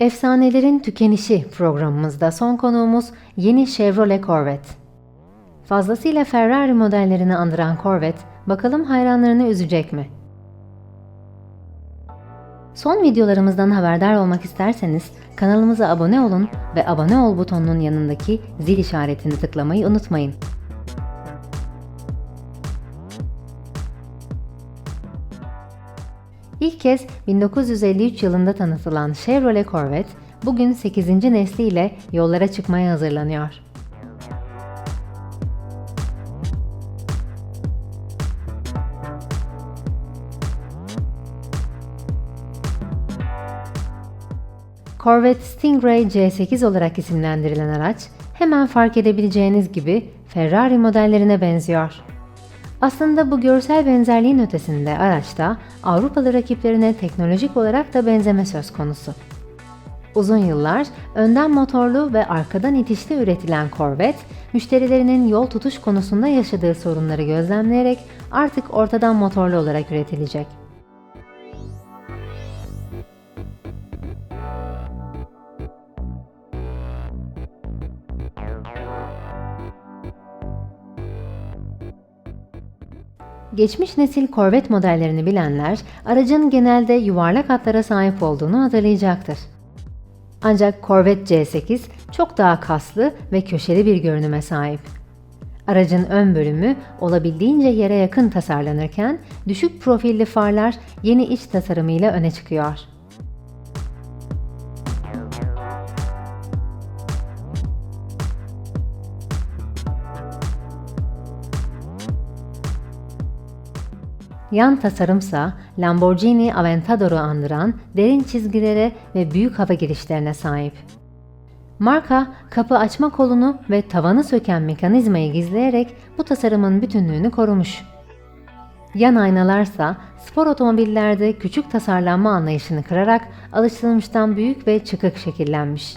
Efsanelerin Tükenişi programımızda son konuğumuz yeni Chevrolet Corvette. Fazlasıyla Ferrari modellerini andıran Corvette, bakalım hayranlarını üzecek mi? Son videolarımızdan haberdar olmak isterseniz kanalımıza abone olun ve abone ol butonunun yanındaki zil işaretini tıklamayı unutmayın. İlk kez 1953 yılında tanıtılan Chevrolet Corvette, bugün 8. nesliyle yollara çıkmaya hazırlanıyor. Corvette Stingray C8 olarak isimlendirilen araç, hemen fark edebileceğiniz gibi Ferrari modellerine benziyor. Aslında bu görsel benzerliğin ötesinde araçta Avrupalı rakiplerine teknolojik olarak da benzeme söz konusu. Uzun yıllar önden motorlu ve arkadan itişli üretilen Corvette, müşterilerinin yol tutuş konusunda yaşadığı sorunları gözlemleyerek artık ortadan motorlu olarak üretilecek. Geçmiş nesil Corvette modellerini bilenler aracın genelde yuvarlak hatlara sahip olduğunu hatırlayacaktır. Ancak Corvette C8 çok daha kaslı ve köşeli bir görünüme sahip. Aracın ön bölümü olabildiğince yere yakın tasarlanırken düşük profilli farlar yeni iç tasarımıyla öne çıkıyor. Yan tasarımsa Lamborghini Aventador'u andıran derin çizgilere ve büyük hava girişlerine sahip. Marka, kapı açma kolunu ve tavanı söken mekanizmayı gizleyerek bu tasarımın bütünlüğünü korumuş. Yan aynalarsa spor otomobillerde küçük tasarlanma anlayışını kırarak alışılmıştan büyük ve çıkık şekillenmiş.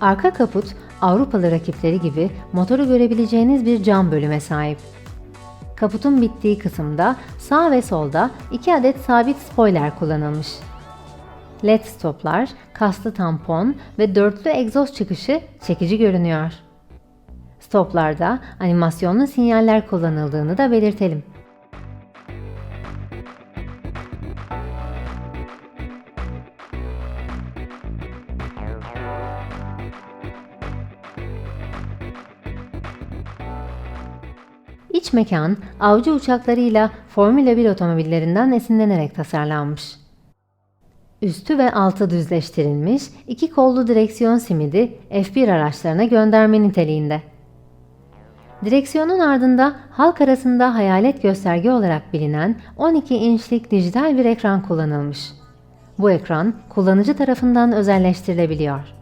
Arka kaput Avrupalı rakipleri gibi motoru görebileceğiniz bir cam bölüme sahip. Kaputun bittiği kısımda sağ ve solda iki adet sabit spoiler kullanılmış. LED stoplar, kaslı tampon ve dörtlü egzoz çıkışı çekici görünüyor. Stoplarda animasyonlu sinyaller kullanıldığını da belirtelim. İç mekan, avcı uçaklarıyla Formula 1 otomobillerinden esinlenerek tasarlanmış. Üstü ve altı düzleştirilmiş, iki kollu direksiyon simidi F1 araçlarına gönderme niteliğinde. Direksiyonun ardında halk arasında hayalet gösterge olarak bilinen 12 inçlik dijital bir ekran kullanılmış. Bu ekran kullanıcı tarafından özelleştirilebiliyor.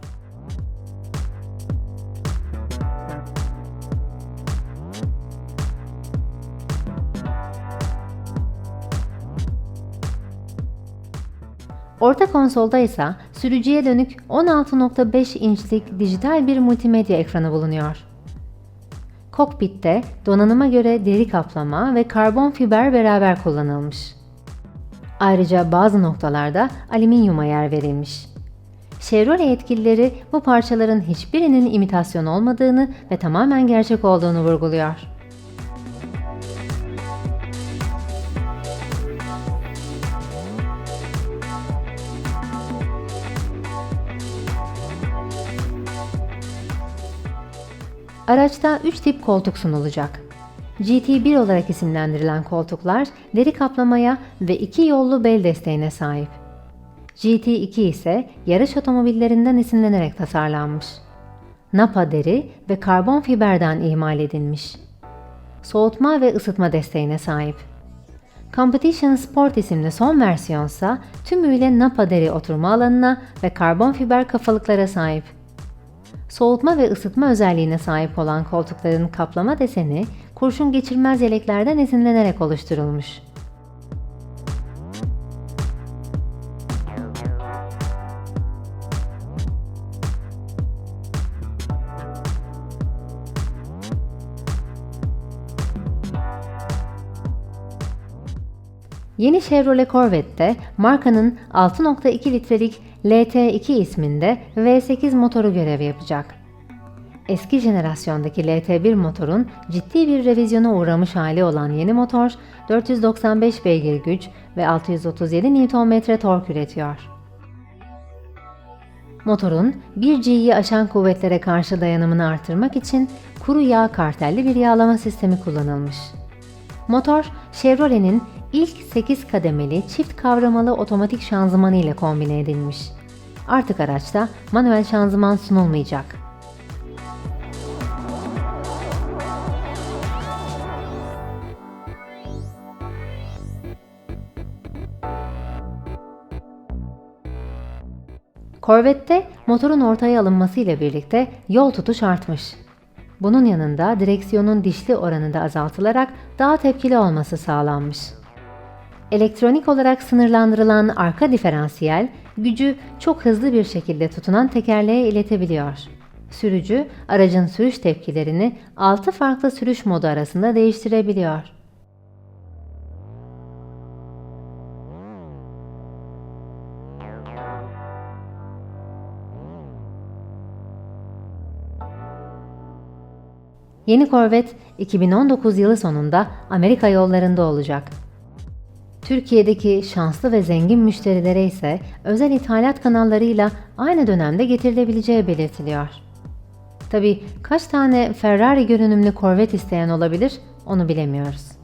Orta konsolda ise sürücüye dönük 16.5 inçlik dijital bir multimedya ekranı bulunuyor. Kokpitte donanıma göre deri kaplama ve karbon fiber beraber kullanılmış. Ayrıca bazı noktalarda alüminyuma yer verilmiş. Chevrolet yetkilileri bu parçaların hiçbirinin imitasyon olmadığını ve tamamen gerçek olduğunu vurguluyor. Araçta 3 tip koltuk sunulacak. GT1 olarak isimlendirilen koltuklar deri kaplamaya ve iki yollu bel desteğine sahip. GT2 ise yarış otomobillerinden esinlenerek tasarlanmış. Napa deri ve karbon fiberden imal edilmiş. Soğutma ve ısıtma desteğine sahip. Competition Sport isimli son versiyonsa tümüyle Napa deri oturma alanına ve karbon fiber kafalıklara sahip. Soğutma ve ısıtma özelliğine sahip olan koltukların kaplama deseni kurşun geçirmez yeleklerden esinlenerek oluşturulmuş. Yeni Chevrolet Corvette'de markanın 6.2 litrelik LT2 isminde V8 motoru görev yapacak. Eski jenerasyondaki LT1 motorun ciddi bir revizyona uğramış hali olan yeni motor 495 beygir güç ve 637 Nm tork üretiyor. Motorun 1G'yi aşan kuvvetlere karşı dayanımını artırmak için kuru yağ kartelli bir yağlama sistemi kullanılmış. Motor, Chevrolet'in ilk 8 kademeli çift kavramalı otomatik şanzımanı ile kombine edilmiş. Artık araçta manuel şanzıman sunulmayacak. Corvette'de motorun ortaya alınması ile birlikte yol tutuş artmış. Bunun yanında direksiyonun dişli oranı da azaltılarak daha tepkili olması sağlanmış. Elektronik olarak sınırlandırılan arka diferansiyel, gücü çok hızlı bir şekilde tutunan tekerleğe iletebiliyor. Sürücü, aracın sürüş tepkilerini 6 farklı sürüş modu arasında değiştirebiliyor. Yeni Corvette 2019 yılı sonunda Amerika yollarında olacak. Türkiye'deki şanslı ve zengin müşterilere ise özel ithalat kanallarıyla aynı dönemde getirilebileceği belirtiliyor. Tabi kaç tane Ferrari görünümlü Corvette isteyen olabilir onu bilemiyoruz.